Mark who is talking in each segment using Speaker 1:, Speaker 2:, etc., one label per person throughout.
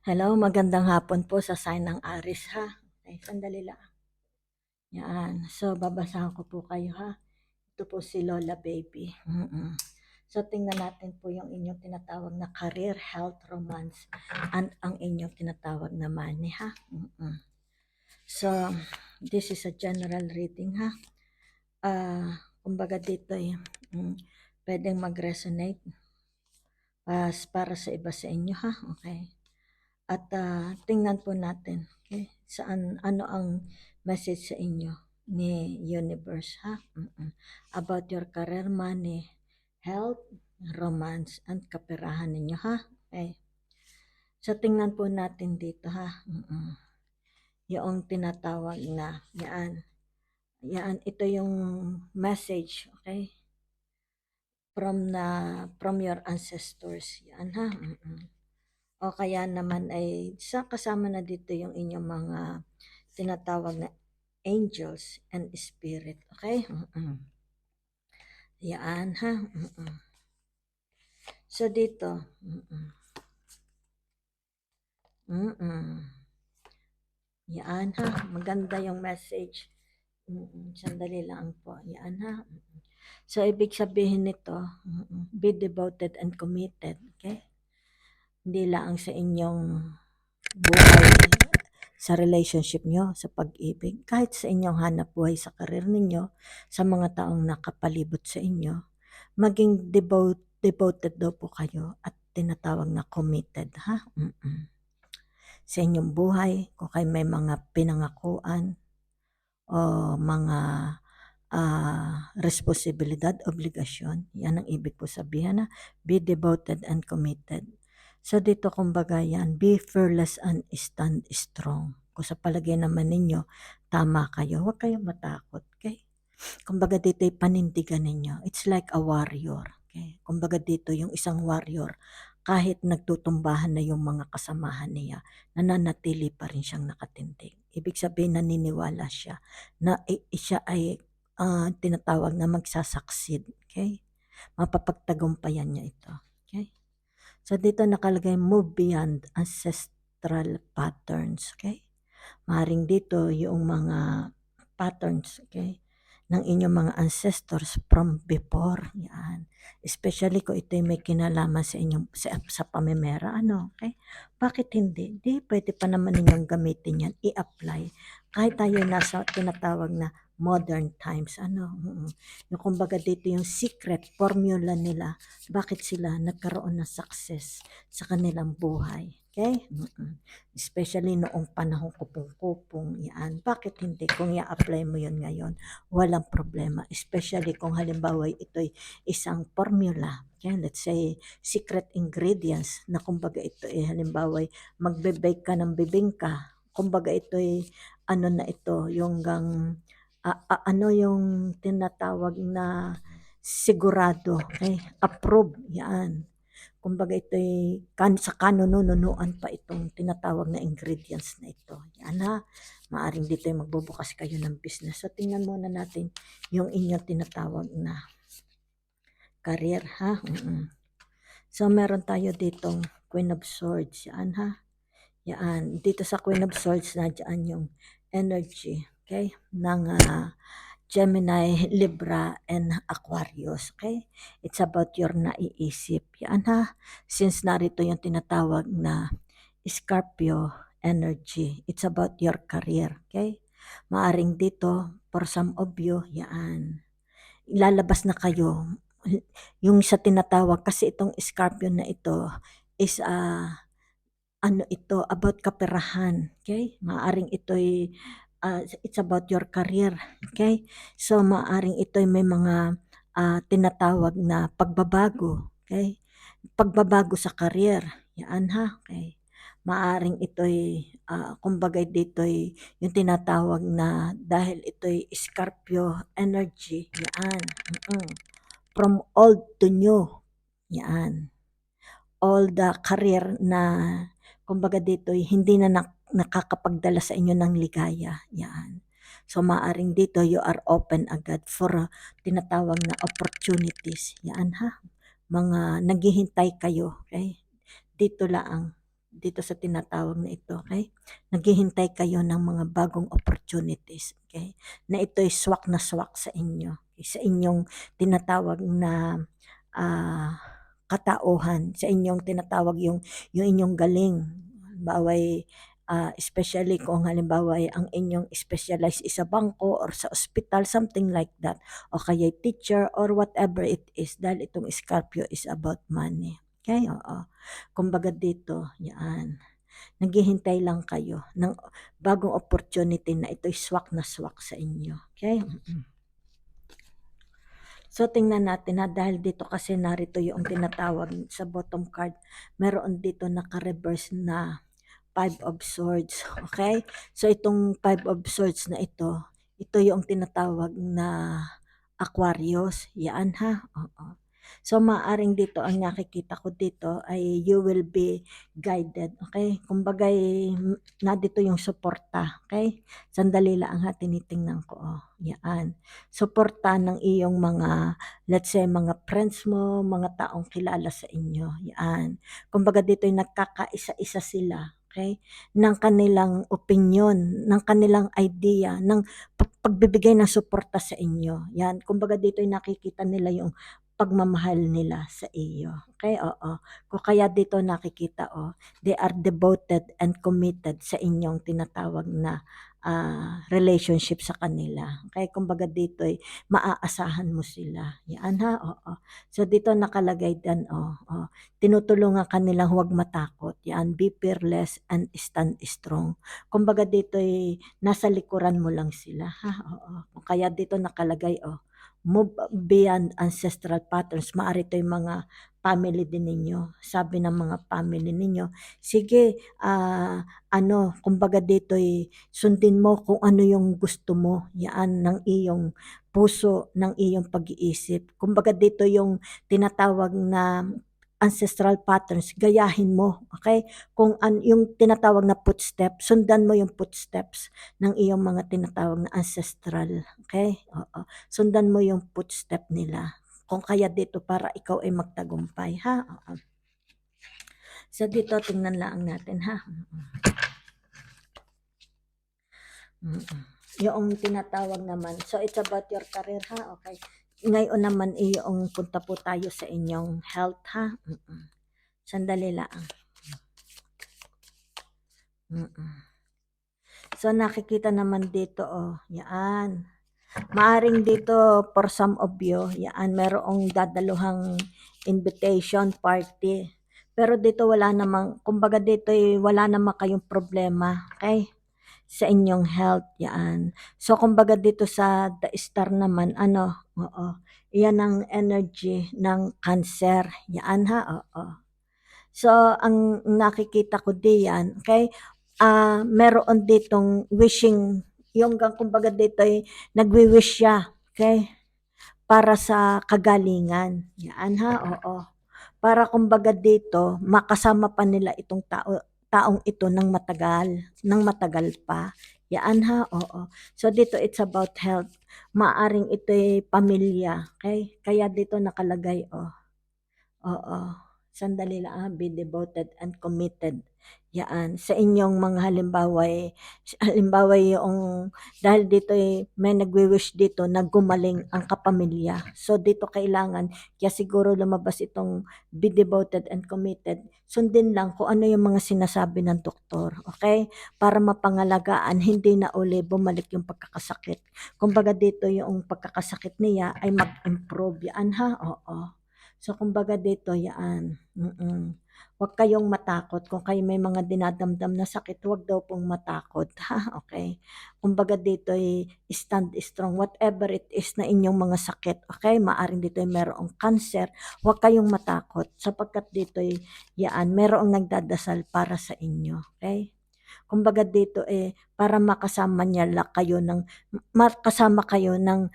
Speaker 1: Hello, magandang hapon po sa sign ng Aris ha. Okay, sandali lang. Yan. So, babasahan ko po kayo ha. Ito po si Lola Baby. Mm-mm. So, tingnan natin po yung inyong tinatawag na career, health, romance, and ang inyong tinatawag na money ha. Mm-mm. So, this is a general reading ha. Ah, kumbaga dito eh, mm, pwedeng mag-resonate pas para sa iba sa inyo ha. Okay. At ah, tingnan po natin okay, saan ano ang message sa inyo ni universe ha. Mm-mm. About your career, money, health, romance, and kaperahan ninyo ha. Okay. So tingnan po natin dito ha. Mm-mm. Yung tinatawag na yan. Yan, ito yung message, okay? From na from your ancestors. Yan ha. Mm-mm. O kaya naman ay sa kasama na dito yung inyong mga tinatawag na angels and spirit. Okay? Mm-mm. Yan ha. Mm-mm. So dito, mm-mm. Mm-mm. Yan ha. Maganda yung message. Mm-mm. Sandali lang po. Yan ha. Mm-mm. So ibig sabihin nito, mm-mm, be devoted and committed. Okay? Hindi lang sa inyong buhay sa relationship nyo, sa pag-ibig, kahit sa inyong hanap buhay sa karir ninyo, sa mga taong nakapalibot sa inyo, maging devote, devoted daw po kayo at tinatawag na committed, ha? Mm-mm. Sa inyong buhay, kung kayo may mga pinangakuan o mga ah, responsibilidad, obligasyon, yan ang ibig po sabihin na be devoted and committed. So dito kumbaga yan, be fearless and stand strong. Kung sa palagay naman ninyo, tama kayo, huwag kayong matakot. Okay? Kumbaga dito ay panindigan ninyo. It's like a warrior. Okay? Kumbaga dito yung isang warrior, kahit nagtutumbahan na yung mga kasamahan niya, nananatili pa rin siyang nakatindig. Ibig sabihin naniniwala siya na i- siya ay ah, tinatawag na magsasucceed. Okay? Mapapagtagumpayan niya ito. Okay? So dito nakalagay move beyond ancestral patterns, okay? Maring dito yung mga patterns, okay? ng inyong mga ancestors from before. Yan. Especially kung ito may kinalaman sa inyong sa, sa pamimera, ano, okay? Bakit hindi? Di pwede pa naman ninyong gamitin yan, i-apply. Kahit tayo nasa tinatawag na modern times, ano, mm, yung kumbaga dito yung secret formula nila, bakit sila nagkaroon ng success sa kanilang buhay. Okay? Mm-mm. Especially noong panahon kupong-kupong yan. Bakit hindi? Kung i-apply mo yun ngayon, walang problema. Especially kung halimbawa ito'y isang formula. Okay? Let's say, secret ingredients na kumbaga ito eh, halimbawa magbe-bake ka ng bibingka. Kumbaga ito'y ano na ito, yung gang, ah, ah, ano yung tinatawag na sigurado, okay? Approve, yan. Kumbaga ito'y kan sa kanununuan pa itong tinatawag na ingredients na ito. Yan ha. Maaring dito ay magbubukas kayo ng business. So tingnan muna natin yung inyong tinatawag na career ha. Mm-mm. So meron tayo ditong Queen of Swords. Yan ha. Yan. Dito sa Queen of Swords na dyan yung energy. Okay? Ng ah, Gemini, Libra, and Aquarius. Okay? It's about your naiisip. Yan ha. Since narito yung tinatawag na Scorpio energy. It's about your career. Okay? Maaring dito, for some of you, yan. Ilalabas na kayo. Yung sa tinatawag, kasi itong Scorpio na ito is ah ano ito, about kaperahan. Okay? Maaring ito'y uh, it's about your career. Okay? So, maaring ito'y may mga uh, tinatawag na pagbabago. Okay? Pagbabago sa career. Yan ha. Okay? Maaring ito'y, uh, kumbaga dito'y yung tinatawag na dahil ito'y Scorpio energy. Yan. Mm-mm. From old to new. Yan. All the career na kumbaga dito hindi na nakakapagdala sa inyo ng ligaya. Yan. So maaring dito you are open agad for uh, tinatawag na opportunities. Yan ha. Mga naghihintay kayo. Okay? Dito lang dito sa tinatawag na ito, okay? Naghihintay kayo ng mga bagong opportunities, okay? Na ito'y swak na swak sa inyo, okay? sa inyong tinatawag na ah, katauhan, sa inyong tinatawag yung yung inyong galing. Halimbawa, ah, especially kung halimbawa ay ang inyong specialize is sa bangko or sa ospital, something like that. O kaya teacher or whatever it is. Dahil itong Scorpio is about money. Okay? Oo. Kumbaga dito, yan. Naghihintay lang kayo ng bagong opportunity na ito'y swak na swak sa inyo. Okay? Mm-mm. So, tingnan natin ha, dahil dito kasi narito yung tinatawag sa bottom card, meron dito naka-reverse na Five of Swords. Okay? So, itong Five of Swords na ito, ito yung tinatawag na Aquarius. Yan ha. Oo. So, maaring dito, ang nakikita ko dito ay you will be guided. Okay? Kumbaga, na dito yung suporta. Okay? Sandali lang ha, tinitingnan ko. Oh. Yan. Suporta ng iyong mga, let's say, mga friends mo, mga taong kilala sa inyo. Yan. Kumbaga, dito yung nagkakaisa-isa sila okay? ng kanilang opinion, ng kanilang idea, ng pag- pagbibigay ng suporta sa inyo. Yan, kumbaga dito ay nakikita nila yung pagmamahal nila sa iyo. Okay? Oo. Kung kaya dito nakikita, oh, they are devoted and committed sa inyong tinatawag na ah, relationship sa kanila. Okay? Kumbaga dito ay maaasahan mo sila. Yan ha? Oo. So dito nakalagay din, oh, oh, tinutulungan kanilang huwag matakot. Yan, be fearless and stand strong. Kumbaga dito ay nasa likuran mo lang sila. Ha? Oo. Kung Kaya dito nakalagay, oh, move beyond ancestral patterns. Maari ito yung mga family din ninyo. Sabi ng mga family ninyo, sige, ah, ano, kumbaga dito ay sundin mo kung ano yung gusto mo. Yan ng iyong puso, ng iyong pag-iisip. Kumbaga dito yung tinatawag na ancestral patterns, gayahin mo, okay? Kung an, yung tinatawag na footsteps, sundan mo yung footsteps ng iyong mga tinatawag na ancestral, okay? Oo. Sundan mo yung footstep nila. Kung kaya dito para ikaw ay magtagumpay, ha? Oo. So dito tingnan lang natin, ha? Mm-mm. Yung tinatawag naman, so it's about your career, ha? Okay. Ngayon naman, yung punta po tayo sa inyong health, ha? Mm-mm. Sandali lang. Mm-mm. So, nakikita naman dito, oh, yan. Maaring dito, for some of you, yan, merong dadaluhang invitation party. Pero dito wala namang, kumbaga dito eh, wala namang kayong problema, okay? Sa inyong health, yan. So, kumbaga dito sa The Star naman, ano, oo, yan ang energy ng cancer. Yan ha, oo. So, ang nakikita ko diyan, okay, ah meron ditong wishing, yung kumbaga dito ay nagwi-wish siya, okay, para sa kagalingan. Yan ha, oo. Para kumbaga dito, makasama pa nila itong tao, taong ito ng matagal, ng matagal pa. Yan ha, oo. So dito it's about health. Maaring ito'y pamilya, okay? Kaya dito nakalagay, oh. Oo. Sandali lang, be devoted and committed. Yan. Sa inyong mga halimbawa, eh, halimbawa yung, dahil dito eh, may nagwi-wish dito na gumaling ang kapamilya. So dito kailangan, kaya siguro lumabas itong be devoted and committed. Sundin lang kung ano yung mga sinasabi ng doktor. Okay? Para mapangalagaan, hindi na uli bumalik yung pagkakasakit. Kumbaga dito yung pagkakasakit niya ay mag-improve. Yan ha? Oo. So, kumbaga dito, yan. Mm-mm. Huwag kayong matakot. Kung kayo may mga dinadamdam na sakit, huwag daw pong matakot. Ha? Okay? Kumbaga dito, ay stand strong. Whatever it is na inyong mga sakit. Okay? Maaring dito ay merong cancer. Huwag kayong matakot. Sapagkat dito ay, yan, merong nagdadasal para sa inyo. Okay? Kumbaga dito eh, para makasama niya la kayo ng, makasama kayo ng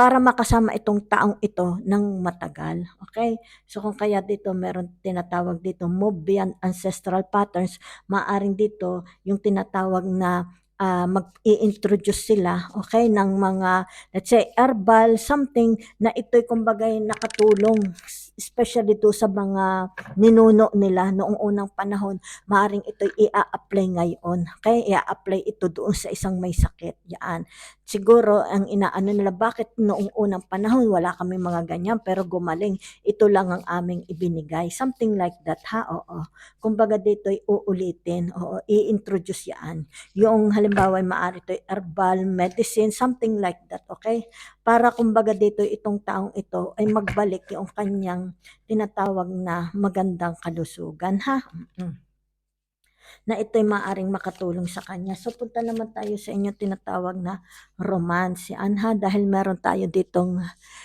Speaker 1: para makasama itong taong ito ng matagal. Okay? So kung kaya dito meron tinatawag dito move beyond ancestral patterns, maaring dito yung tinatawag na ah, mag-i-introduce sila, okay, ng mga, let's say, herbal, something na ito'y kumbagay nakatulong especially do sa mga ninuno nila noong unang panahon, maaring ito i-a-apply ngayon. Okay? I-a-apply ito doon sa isang may sakit. Yan. Siguro, ang inaano nila, bakit noong unang panahon wala kami mga ganyan, pero gumaling, ito lang ang aming ibinigay. Something like that, ha? Oo. Kumbaga dito, uulitin. Oo, i-introduce yan. Yung halimbawa, maaari ito herbal, medicine, something like that, okay? Para kumbaga dito, itong taong ito ay magbalik yung kanyang tinatawag na magandang kalusugan, ha? Na ito'y maaring makatulong sa kanya. So, punta naman tayo sa inyong tinatawag na romance. Yan ha, dahil meron tayo ditong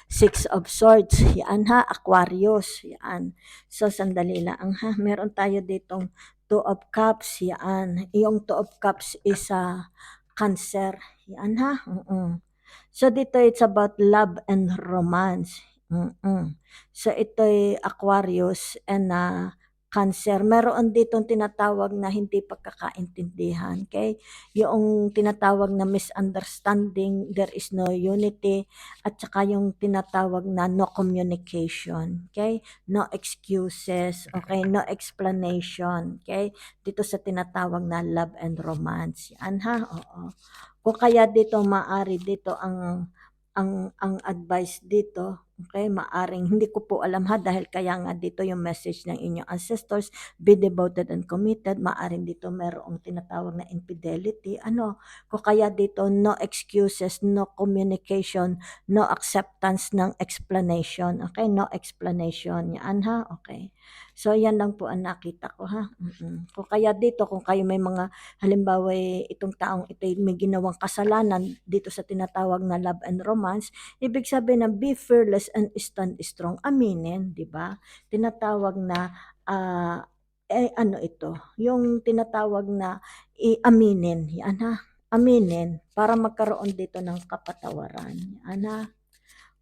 Speaker 1: Six of Swords. Yan ha, Aquarius. Yan. So, sandali lang ha. Meron tayo ditong Two of Cups. Yan. Yung Two of Cups is a Cancer. Yan ha. Mm-mm. So, dito it's about love and romance. Mm-mm. So, ito'y Aquarius and uh, Cancer. Meron ditong tinatawag na hindi pagkakaintindihan. Okay? Yung tinatawag na misunderstanding, there is no unity, at saka yung tinatawag na no communication. Okay? No excuses. Okay? No explanation. Okay? Dito sa tinatawag na love and romance. Yan ha? Oo. Kung kaya dito maari dito ang ang ang advice dito, okay, maaring hindi ko po alam ha dahil kaya nga dito yung message ng inyong ancestors, be devoted and committed, maaring dito merong tinatawag na infidelity, ano, kung kaya dito no excuses, no communication, no acceptance ng explanation, okay, no explanation, yan ha, okay. So, yan lang po ang nakita ko ha. Mm-mm. Kung kaya dito, kung kayo may mga, halimbawa eh, itong taong ito may ginawang kasalanan dito sa tinatawag na love and romance, ibig sabihin na be fearless and stand strong. Aminin, di ba? Tinatawag na, ah, eh, ano ito, yung tinatawag na i-aminin, yan ha, aminin, para magkaroon dito ng kapatawaran. Yan ha.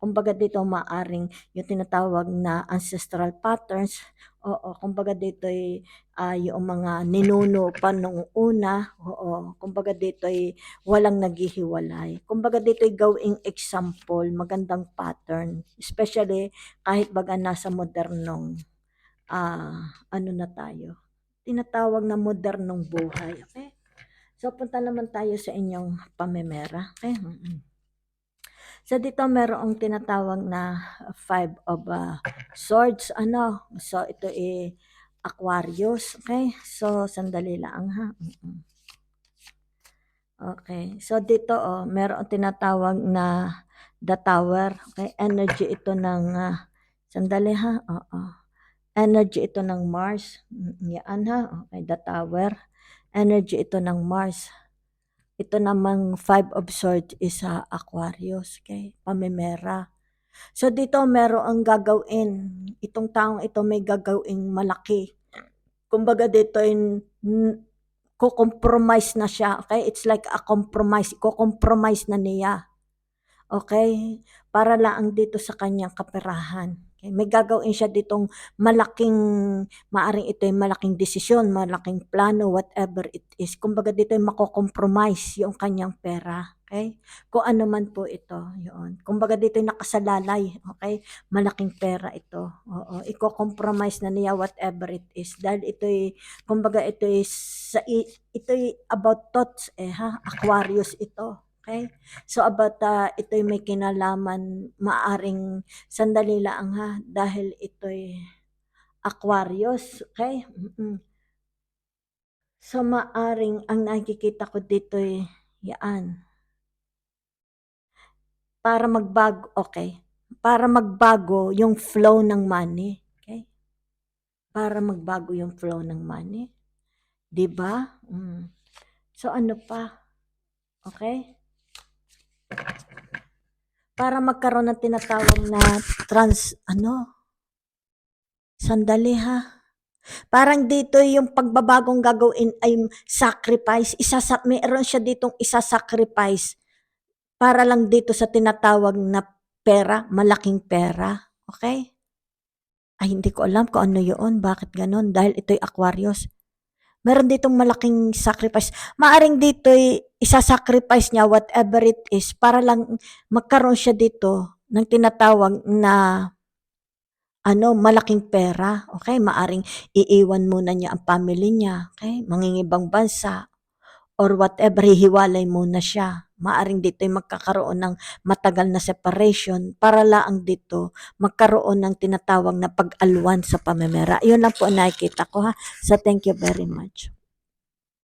Speaker 1: Kumbaga dito maaring yung tinatawag na ancestral patterns, oo, kumbaga dito ay ah, yung mga ninuno pa nung una, oo, kumbaga dito ay walang naghihiwalay. Kumbaga dito ay gawing example, magandang pattern, especially kahit baga nasa modernong ah, ano na tayo, tinatawag na modernong buhay, okay? So, punta naman tayo sa inyong pamemera, okay? Mm-mm. So, dito merong tinatawag na five of uh, swords, ano, so ito ay Aquarius, okay? So, sandali lang ha. Okay, so dito oh, meron tinatawag na the tower, okay? Energy ito ng, uh, sandali ha, oo. Energy ito ng Mars, yan ha, okay, the tower. Energy ito ng Mars. Ito namang five of swords is sa Aquarius, okay? Pamimera. So dito meron ang gagawin. Itong taong ito may gagawing malaki. Kumbaga dito in ko-compromise na siya, okay? It's like a compromise. Ko-compromise na niya. Okay? Para lang dito sa kanyang kaperahan. Okay? May gagawin siya ditong malaking, maaring ito yung malaking desisyon, malaking plano, whatever it is. Kumbaga dito yung mako-compromise yung kanyang pera. Okay? Kung ano man po ito, yun. Kumbaga dito yung nakasalalay, okay? Malaking pera ito. Oo, iko-compromise na niya whatever it is. Dahil ito ay, kumbaga ito is, ito ay about thoughts eh ha, Aquarius ito. Okay? So about uh, ito'y may kinalaman, maaring sandali lang ha, dahil ito'y Aquarius, okay? Mm-mm. So maaring ang nakikita ko dito'y yaan. Para magbago, okay? Para magbago yung flow ng money, okay? Para magbago yung flow ng money. 'Di ba? Mm. So ano pa? Okay? Para magkaroon ng tinatawag na trans, ano? Sandali ha. Parang dito yung pagbabagong gagawin ay sacrifice. Isa meron siya ditong isa-sacrifice para lang dito sa tinatawag na pera, malaking pera. Okay? Ay, hindi ko alam kung ano yun. Bakit ganon? Dahil ito'y Aquarius. Meron ditong malaking sacrifice. Maaring dito'y isa-sacrifice niya whatever it is para lang magkaroon siya dito ng tinatawag na ano, malaking pera, okay? Maaring iiwan muna niya ang family niya, okay? Mangingibang bansa or whatever, hihiwalay muna siya. Maaring dito ay magkakaroon ng matagal na separation para laang dito magkaroon ng tinatawag na pag-alwan sa pamemera. Yun lang po ang nakikita ko ha. So thank you very much.